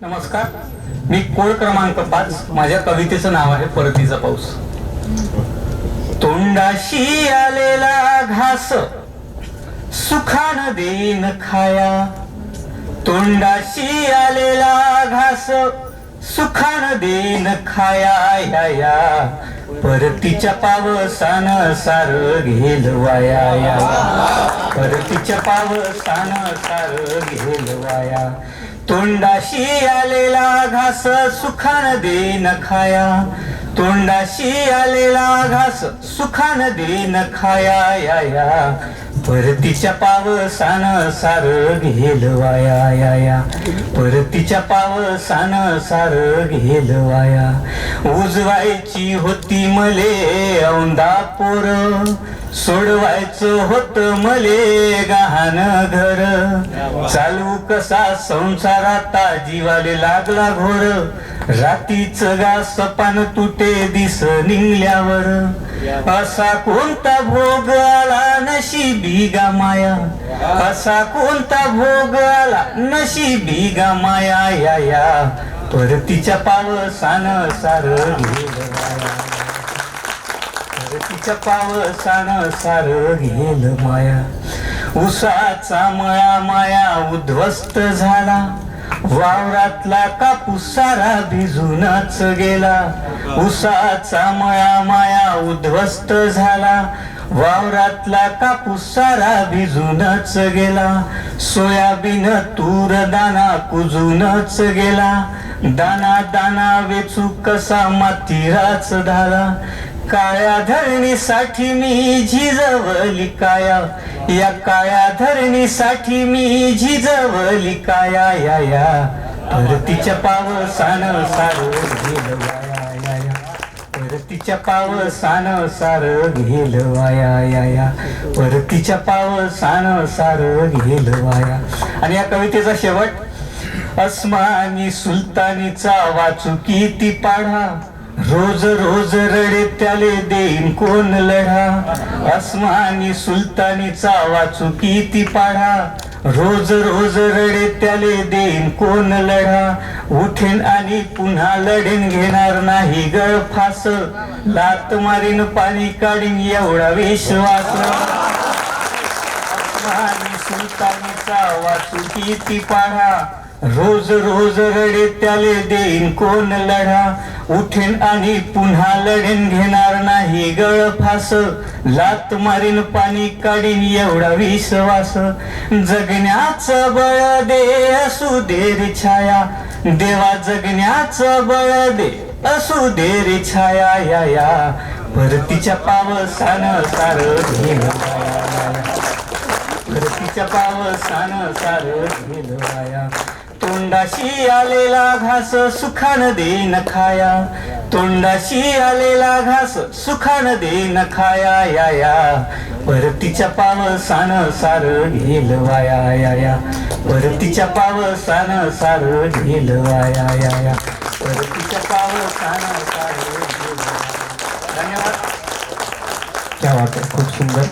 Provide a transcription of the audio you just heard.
नमस्कार. मी कोळ क्रमांक पाच. माझ्या कवितेचं नाव आहे परतीचा पाऊस. तोंडाशी आलेला घास सुखान देन खाया. तोंडाशी आलेला घास सुखान देन खाया. या या. परतीच्या पावसान सार घेल वाया या. परतीच्या पावसान सार घेल वाया तोंडाशी आलेला घास सुखान देन खाया. तोंडाशी आलेला घास सुखान देन खाया या या. परतीच्या पावसान सार घेल वाया या या. परतीच्या पावसान सार घेल वाया उजवायची होती मले औंदा पोर सोडवायचं होत मले गहाण घर. चालू कसा संसार आता जीवाले लागला घोर. रातीच गास सपान तुटे दिस निघल्यावर. असा कोणता भोग आला नशी भिगा माया? असा कोणता भोग आला नशी भिगा माया? या या. परतीच्या पावसान सार परतीच्या पावसान सार घेल माया उसाचा मळा माया उद्ध्वस्त झाला. वावरातला कापूस सारा भिजूनच गेला. उसाचा मळा माया उद्ध्वस्त झाला. वावरातला कापूस सारा भिजूनच गेला. सोयाबीन तूर दाना कुजूनच गेला. दाना दाना वेचू कसा मातीराच झाला. काळ्या धरणीसाठी मी झिजवली काया. या काळ्या धरणीसाठी मी झिजवली काया या या. परतीच्या पावसान सार गेल वाया परतीच्या पावसान सार घेल वाया या या. परतीच्या पावसान सार घेल वाया. आणि या कवितेचा शेवट अस्मानी सुलतानीचा वाचू किती पाढा? रोज रोज रडे त्याले देईन कोण लढा? अस्मानी सुलतानीचा वाचू किती पाढा? रोज रोज रडे त्याले देईन कोण लढा? उठेन आणि पुन्हा लढेन घेणार नाही गळफास लात मारीन पाणी काढीन एवढा विश्वास. आणि सुलतानीचा वाचू किती पाढा? रोज रोज रडे त्याले देईन कोण लढा? उठेन आणि पुन्हा लढेन घेणार नाही गळ फास. लात मारीन पाणी काढीन एवढा विश्वास. जगण्याचं बळ दे असू दे रे छाया. देवा जगण्याचं बळ दे असू दे रे छाया या या. परतीच्या पावसान सार घेल परतीच्या पावसान सार घेल तोंडाशी आलेला घास सुखान देन खाया. तोंडाशी आलेला घास सुखान देन खाया या या. परतीच्या पावसान सार घेल वाया या या. परतीच्या पावसान सार घेल वाया या या. परतीच्या पावसान सार धन्यवाद. क्या वाटत खूप सुंदर.